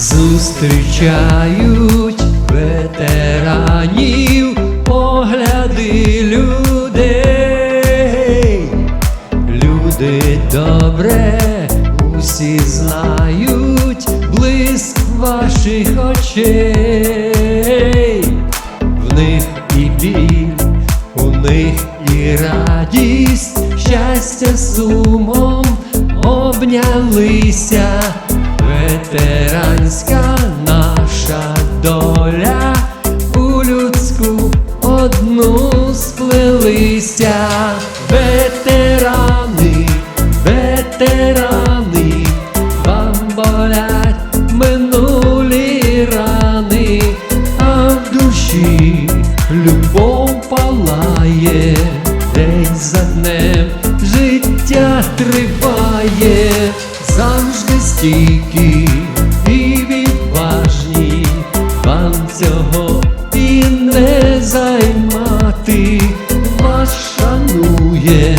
Зустрічають ветеранів погляди людей. Люди добре усі знають блиск ваших очей. В них і біль, у них і радість, щастя сумом обнялися. Ветеранська наша доля. У людську одну сплелися. Ветерани, ветерани, вам болять минулі рани, а в душі любов палає, день за днем життя триває, завжди стійкі і відважні, вам цього і не займати, вас шанує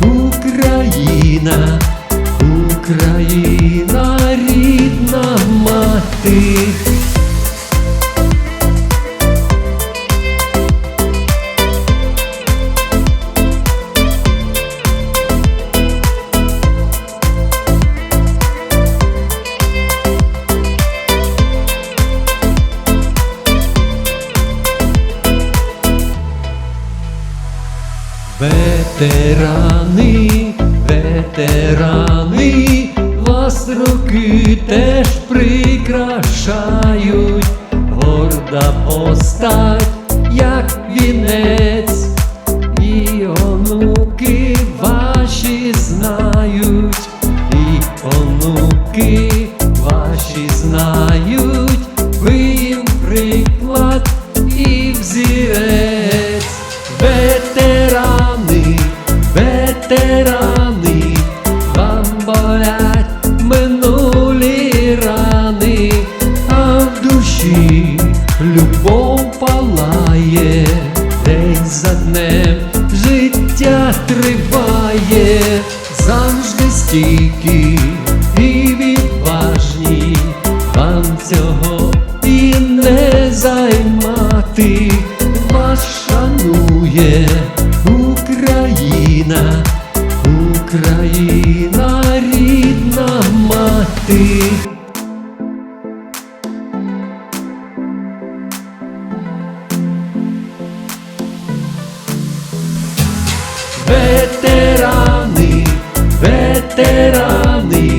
Україна, Україна, рідна мати. Ветерани, ветерани, вас роки теж прикрашають, горда постать, як вінець, і онуки ваші знають, і онуки ваші знають, ви їм приклад і взірець. Ветерани, вам болять минулі рани, а в душі любов палає, день за днем життя триває, завжди стійкі і відважні, вам цього і не займати, вас шанує Україна, Україна, рідна мати. Ветерани, ветерани,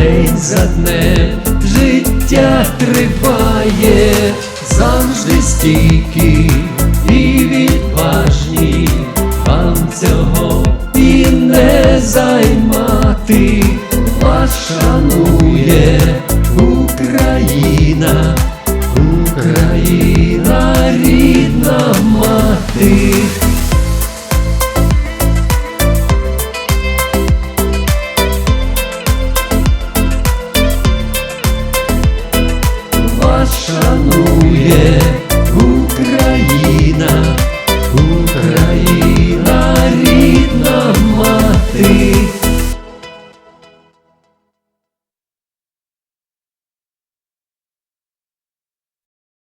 день за днем життя триває, завжди стійкий і відважні, нас шанує Україна.